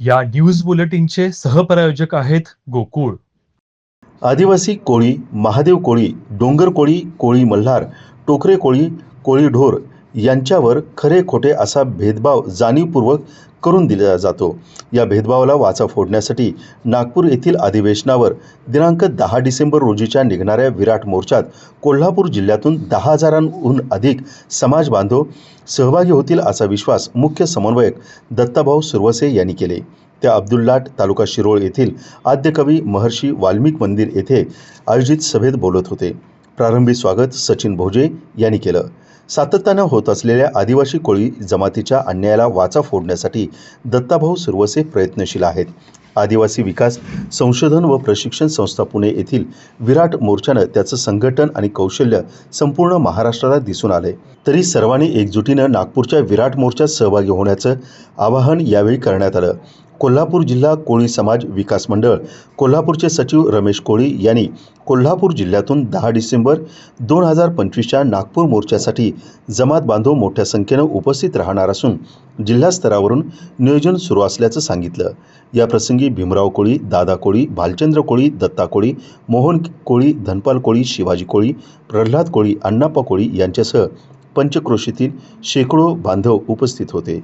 या न्यूज बुलेटिनचे सहप्रायोजक आहेत गोकुळ. आदिवासी कोळी महादेव कोळी डोंगर कोळी कोळी मल्हार टोकरे कोळी कोळी ढोर यांच्यावर खरे खोटे असा भेदभाव जाणीवपूर्वक करून दिला जातो. या भेदभावाला वाचा फोडण्यासाठी नागपूर येथील अधिवेशनावर दिनांक दहा डिसेंबर रोजीच्या निघणाऱ्या विराट मोर्चात कोल्हापूर जिल्ह्यातून दहा हजारांहून अधिक समाज बांधव सहभागी होतील असा विश्वास मुख्य समन्वयक दत्ताभाऊ सुरवसे यांनी केले. त्या अब्दुल्लाट तालुका शिरोळ येथील आद्यकवी महर्षी वाल्मिक मंदिर येथे आयोजित सभेत बोलत होते. प्रारंभी स्वागत सचिन भोजे यांनी केलं. सातत्यानं होत असलेल्या आदिवासी कोळी जमातीच्या अन्यायाला वाचा फोडण्यासाठी दत्ताभाऊ सुरवसे प्रयत्नशील आहेत. आदिवासी विकास संशोधन व प्रशिक्षण संस्था पुणे येथील विराट मोर्चानं त्याचं संघटन आणि कौशल्य संपूर्ण महाराष्ट्राला दिसून आले तरी सर्वांनी एकजुटीनं नागपूरच्या विराट मोर्चात सहभागी होण्याचं आवाहन यावेळी करण्यात आलं. कोल्हापूर जिल्हा कोळी समाज विकास मंडळ. कोल्हापूरचे सचिव रमेश कोळी यांनी कोल्हापूर जिल्ह्यातून दहा डिसेंबर दोन हजार पंचवीसच्या नागपूर मोर्चासाठी जमात बांधव मोठ्या संख्येनं उपस्थित राहणार असून जिल्हा स्तरावरून नियोजन सुरू असल्याचं सांगितलं. याप्रसंगी भीमराव कोळी दादा कोळी भालचंद्र कोळी दत्ता कोळी मोहन कोळी धनपाल कोळी शिवाजी कोळी प्रल्हाद कोळी अण्णाप्पा कोळी यांच्यासह पंचक्रोशीतील शेकडो बांधव उपस्थित होते.